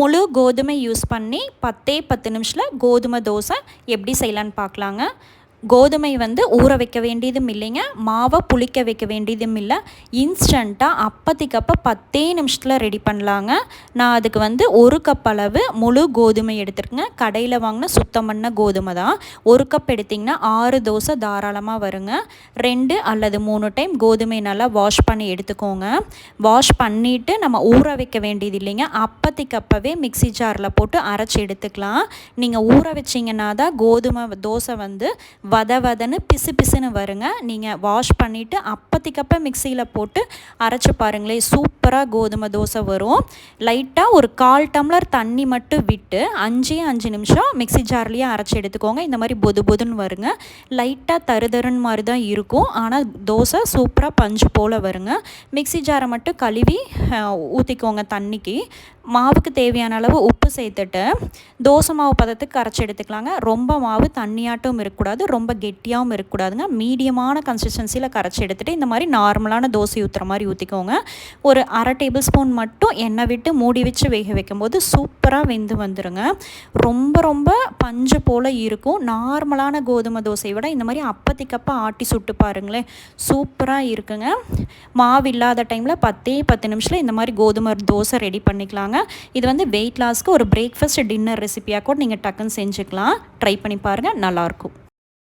முழு கோதுமை யூஸ் பண்ணி பத்தே பத்து நிமிஷத்தில் கோதுமை தோசை எப்படி செய்யலான்னு பார்க்கலாங்க. கோதுமை வந்து ஊற வைக்க வேண்டியதும் இல்லைங்க. மாவை புளிக்க வைக்க வேண்டியதும் இல்லை. இன்ஸ்டண்ட்டாக அப்பத்திக்கப்போ பத்தே நிமிஷத்தில் ரெடி பண்ணலாங்க. நான் அதுக்கு வந்து ஒரு கப் அளவு முழு கோதுமை எடுத்துருக்கேங்க. கடையில் வாங்கின சுத்தம் பண்ண கோதுமை தான். ஒரு கப் எடுத்திங்கன்னா ஆறு தோசை தாராளமாக வருங்க. ரெண்டு அல்லது மூணு டைம் கோதுமை நல்லா வாஷ் பண்ணி எடுத்துக்கோங்க. வாஷ் பண்ணிவிட்டு நம்ம ஊற வைக்க வேண்டியது இல்லைங்க. அப்பத்திக்கப்பவே மிக்சி ஜாரில் போட்டு அரைச்சி எடுத்துக்கலாம். நீங்கள் ஊற வச்சிங்கன்னா தான் கோதுமை தோசை வந்து வத வதன்னு பிசு பிசுன்னு வருங்க. நீங்கள் வாஷ் பண்ணிவிட்டு அப்பத்திக்கப்போ மிக்சியில் போட்டு அரைச்சி பாருங்களேன் சூப்பராக கோதுமை தோசை வரும். லைட்டாக ஒரு கால் டம்ளர் தண்ணி மட்டும் விட்டு அஞ்சே அஞ்சு நிமிஷம் மிக்சி ஜார்லேயே அரைச்சி எடுத்துக்கோங்க. இந்த மாதிரி பொது பொதுன்னு வருங்க. லைட்டாக தருதருன்னு மாதிரி தான் இருக்கும். ஆனால் தோசை சூப்பராக பஞ்சு போல் வருங்க. மிக்சி ஜாரை மட்டும் கழுவி ஊற்றிக்கோங்க தண்ணிக்கு. மாவுக்கு தேவையான அளவு உப்பு சேர்த்துட்டு தோசை மாவு பதத்துக்கு கரைச்சி எடுத்துக்கலாங்க. ரொம்ப மாவு தண்ணியாட்டும் இருக்கக்கூடாது. ரொம்ப ரொம்ப கெட்டியாகவும் இருக்கக்கூடாதுங்க. மீடியமான கன்சிஸ்டன்சியில் கரைச்சி எடுத்துகிட்டு இந்த மாதிரி நார்மலான தோசை ஊற்றுற மாதிரி ஊற்றிக்கோங்க ஒரு அரை டேபிள் ஸ்பூன் மட்டும் எண்ணெய் விட்டு மூடி வச்சு வேக வைக்கும்போது சூப்பராக வெந்து வந்துடுங்க ரொம்ப ரொம்ப பஞ்சு போல் இருக்கும். நார்மலான கோதுமை தோசையை விட இந்த மாதிரி அப்பத்திக்கப்போ ஆட்டி சுட்டு பாருங்களேன். சூப்பராக இருக்குங்க. மாவு இல்லாத டைமில் பத்தே பத்து நிமிஷத்தில் இந்த மாதிரி கோதுமை தோசை ரெடி பண்ணிக்கலாங்க. இது வந்து வெயிட் லாஸ்க்கு ஒரு பிரேக்ஃபாஸ்ட் டின்னர் ரெசிபியாக கூட நீங்கள் டக்குன்னு செஞ்சுக்கலாம். ட்ரை பண்ணி பாருங்கள் நல்லாயிருக்கும்